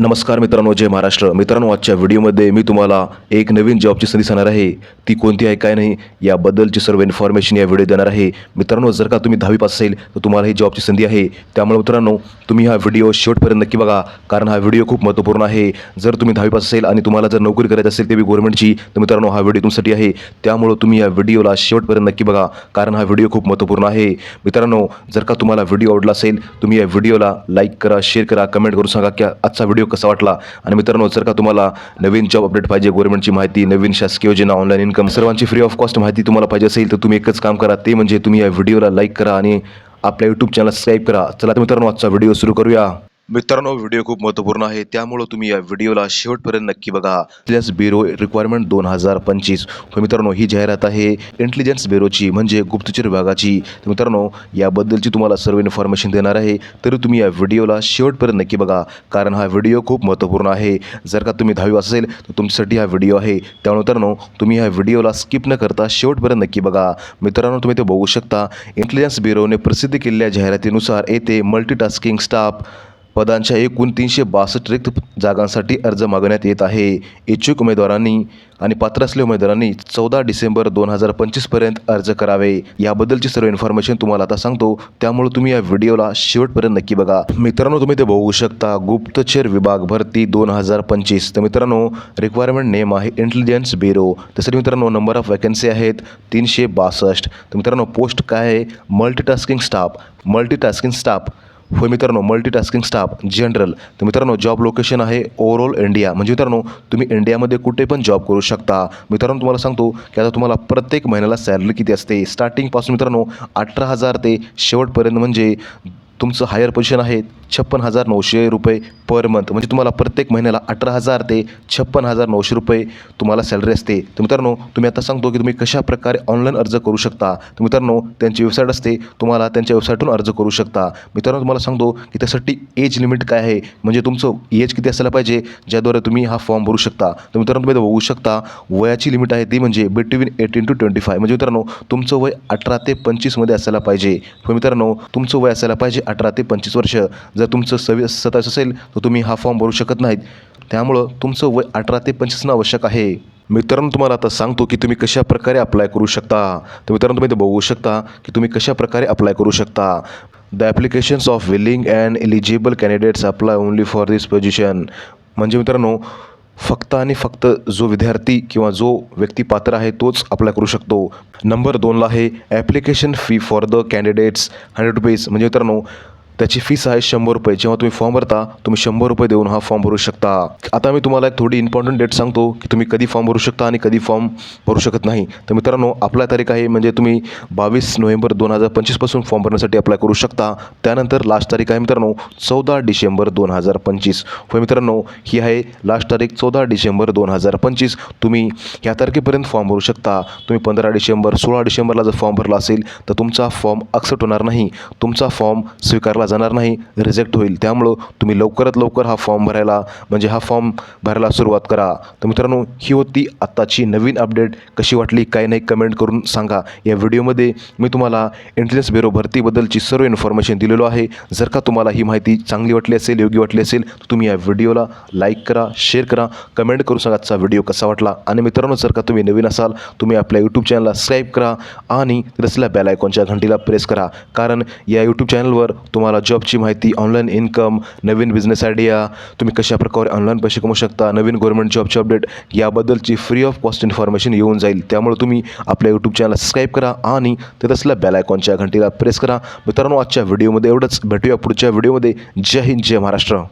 नमस्कार मित्रांनो जय महाराष्ट्र. मित्रांनो आजच्या व्हिडिओमध्ये मी तुम्हाला एक नवीन जॉबची संधी सांगणार आहे. ती कोणती आहे काय नाही याबद्दलची सर्व इन्फॉर्मेशन या व्हिडिओ देणार आहे. मित्रांनो जर का तुम्ही दहावी पास असेल तर तुम्हाला ही जॉबची संधी आहे. त्यामुळे मित्रांनो तुम्ही हा व्हिडिओ शेवटपर्यंत नक्की बघा कारण हा व्हिडिओ खूप महत्त्वपूर्ण आहे. जर तुम्ही दहावी पास असेल आणि तुम्हाला जर नोकरी करायची असेल ते बी गव्हर्नमेंटची तर मित्रांनो हा व्हिडिओ तुमच्यासाठी आहे. त्यामुळं तुम्ही या व्हिडिओला शेवटपर्यंत नक्की बघा कारण हा व्हिडिओ खूप महत्त्वपूर्ण आहे. मित्रांनो जर का तुम्हाला व्हिडिओ आवडला असेल तुम्ही या व्हिडिओला लाईक करा शेअर करा कमेंट करून सांगा की आजचा व्हिडिओ कसा वाटला? आणि मित्रांनो जर का तुम्हाला नवीन जॉब अपडेट पाहिजे गव्हर्नमेंटची माहिती नवीन शासकीय योजना ऑनलाईन इन्कम सर्वांची फ्री ऑफ कॉस्ट माहिती तुम्हाला पाहिजे असेल तर तुम्ही एकच काम करा. ते म्हणजे तुम्ही या व्हिडिओला लाईक करा आणि आपल्या यूट्यूब चॅनल सबस्क्राईब करा. चला तर मित्रांनो आजचा व्हिडिओ सुरू करूया. मित्रांनो व्हिडिओ खूप महत्त्वपूर्ण आहे. त्यामुळं तुम्ही या व्हिडिओला शेवटपर्यंत नक्की बघा. इंटेलिजन्स ब्युरो रिक्वायरमेंट दोन हजार पंचवीस. मित्रांनो ही जाहिरात आहे इंटेलिजन्स ब्युरोची म्हणजे गुप्तचर विभागाची. तर मित्रांनो याबद्दलची तुम्हाला सर्व इन्फॉर्मेशन देणार आहे. तरी तुम्ही या व्हिडिओला शेवटपर्यंत नक्की बघा कारण हा व्हिडिओ खूप महत्त्वपूर्ण आहे. जर का तुम्ही दहावी असेल तर तुमच्यासाठी हा व्हिडिओ आहे. त्यामुळे मित्रांनो तुम्ही ह्या व्हिडिओला स्किप न करता शेवटपर्यंत नक्की बघा. मित्रांनो तुम्ही ते बघू शकता. इंटेलिजन्स ब्युरोने प्रसिद्ध केलेल्या जाहिरातीनुसार येथे मल्टीटास्किंग स्टाफ पदांच्या एकूण तीनशे बासष्ट रिक्त जागांसाठी अर्ज मागवण्यात येत आहे. इच्छुक उमेदवारांनी आणि पात्र असलेल्या उमेदवारांनी चौदा डिसेंबर दोन हजार पंचवीसपर्यंत अर्ज करावे. याबद्दलची सर्व इन्फॉर्मेशन तुम्हाला आता सांगतो. त्यामुळे तुम्ही या व्हिडिओला शेवटपर्यंत नक्की बघा. मित्रांनो तुम्ही ते बघू शकता. गुप्तचर विभाग भरती दोन हजार पंचवीस. तर मित्रांनो रिक्वायरमेंट नेम आहे इंटेलिजन्स ब्युरो तसेच मित्रांनो नंबर ऑफ वॅकन्सी आहेत तीनशे बासष्ट. तर मित्रांनो पोस्ट काय आहे? मल्टीटास्किंग स्टाफ मल्टीटास्किंग स्टाफ होय मित्रांनो मल्टीटास्किंग स्टाफ जनरल तर मित्रांनो जॉब लोकेशन आहे ओव्हरऑल इंडिया म्हणजे मित्रांनो तुम्ही इंडियामध्ये कुठे पण जॉब करू शकता. मित्रांनो तुम्हाला सांगतो की आता तुम्हाला प्रत्येक महिन्याला सॅलरी किती असते? स्टार्टिंगपासून मित्रांनो अठरा हजार ते शेवटपर्यंत म्हणजे तुमचं हायर पोझिशन आहे छप्पन हजार नऊशे रुपये पर मंथ म्हणजे तुम्हाला प्रत्येक महिन्याला अठरा हजार ते छप्पन हजार नऊशे रुपये तुम्हाला सॅलरी असते. तर मित्रांनो तुम्ही आता सांगतो की तुम्ही कशा प्रकारे ऑनलाईन अर्ज करू शकता. तर मित्रांनो त्यांची वेबसाईट असते तुम्हाला त्यांच्या वेबसाईटून अर्ज करू शकता. मित्रांनो तुम्हाला सांगतो की त्यासाठी एज लिमिट काय आहे? म्हणजे तुमचं एज किती असायला पाहिजे ज्याद्वारे तुम्ही हा फॉर्म भरू शकता. तर मित्रांनो तुम्ही बघू शकता वयाची लिमिट आहे ती म्हणजे between eighteen to twenty five म्हणजे मित्रांनो तुमचं वय अठरा ते पंचवीसमध्ये असायला पाहिजे. मित्रांनो तुमचं वय असायला पाहिजे अठरा ते पंचवीस वर्ष. जर तुमचं सव्वीस सत्तावीस असेल तर तुम्ही हा फॉर्म भरू शकत नाहीत. त्यामुळं तुमचं वय अठरा ते पंचवीस आवश्यक आहे. मित्रांनो तुम्हाला आता सांगतो की तुम्ही कशा प्रकारे अप्लाय करू शकता. तर मित्रांनो तुम्ही ते बघू शकता की तुम्ही कशा प्रकारे अप्लाय करू शकता. The applications of willing and eligible candidates apply only for this position म्हणजे मित्रांनो फक्त आणि फक्त जो विद्यार्थी किंवा जो व्यक्ती पात्र आहे तोच अप्लाय करू शकतो. नंबर दोनला आहे application fee for the candidates hundred rupees म्हणजे मित्रांनो त्याची फीस आहे शंभर रुपये. जेव्हा तुम्ही फॉर्म भरता तुम्ही शंभर रुपये देऊन हा फॉर्म भरू शकता. आता मी तुम्हाला एक थोडी इम्पॉर्टंट डेट सांगतो की तुम्ही कधी फॉर्म भरू शकता आणि कधी फॉर्म भरू शकत नाही. तर मित्रांनो आपला तारीख आहे म्हणजे तुम्ही बावीस नोव्हेंबर दोन हजार पंचवीसपासून फॉर्म भरण्यासाठी अप्लाय करू शकता. त्यानंतर लास्ट तारीख आहे मित्रांनो चौदा डिसेंबर दोन हजार पंचवीस. होय मित्रांनो ही आहे लास्ट तारीख चौदा डिसेंबर दोन हजार पंचवीस. तुम्ही ह्या तारखेपर्यंत फॉर्म भरू शकता. तुम्ही पंधरा डिसेंबर सोळा डिसेंबरला जर फॉर्म भरला असेल तर तुमचा फॉर्म अक्सेप्ट होणार नाही. तुमचा फॉर्म स्वीकारला जाणार नाही रिजेक्ट होईल. त्यामुळं तुम्ही लवकरात लवकर हा फॉर्म भरायला म्हणजे हा फॉर्म भरायला सुरुवात करा. तर मित्रांनो ही होती आत्ताची नवीन अपडेट कशी वाटली काय नाही कमेंट करून सांगा. या व्हिडिओमध्ये मी तुम्हाला इंटेलिजन्स ब्युरो भरतीबद्दलची सर्व इन्फॉर्मेशन दिलेलो आहे. जर का तुम्हाला ही माहिती चांगली वाटली असेल योग्य वाटली असेल तर तुम्ही या व्हिडिओला लाईक करा शेअर करा कमेंट करून सांगा आजचा व्हिडिओ कसा वाटला. आणि मित्रांनो जर का तुम्ही नवीन असाल तुम्ही आपल्या यूट्यूब चॅनलला सबस्क्राईब करा आणि रसल्या बेल आयकॉनच्या घंटीला प्रेस करा. कारण या यूट्यूब चॅनलवर तुम्हाला जॉबची माहिती ऑनलाईन इन्कम नवीन बिझनेस आयडिया तुम्ही कशा प्रकारे ऑनलाईन पैसे कमवू शकता नवीन गव्हर्नमेंट जॉबची अपडेट याबद्दलची फ्री ऑफ कॉस्ट इन्फॉर्मेशन येऊन जाईल. त्यामुळे तुम्ही आपल्या यूट्यूब चॅनल सबस्क्राईब करा आणि तिथं असल्या बेल आयकॉनच्या घंटीला प्रेस करा. मित्रांनो आजच्या व्हिडिओमध्ये एवढंच. भेटूया पुढच्या व्हिडिओमध्ये जय हिंद जय महाराष्ट्र.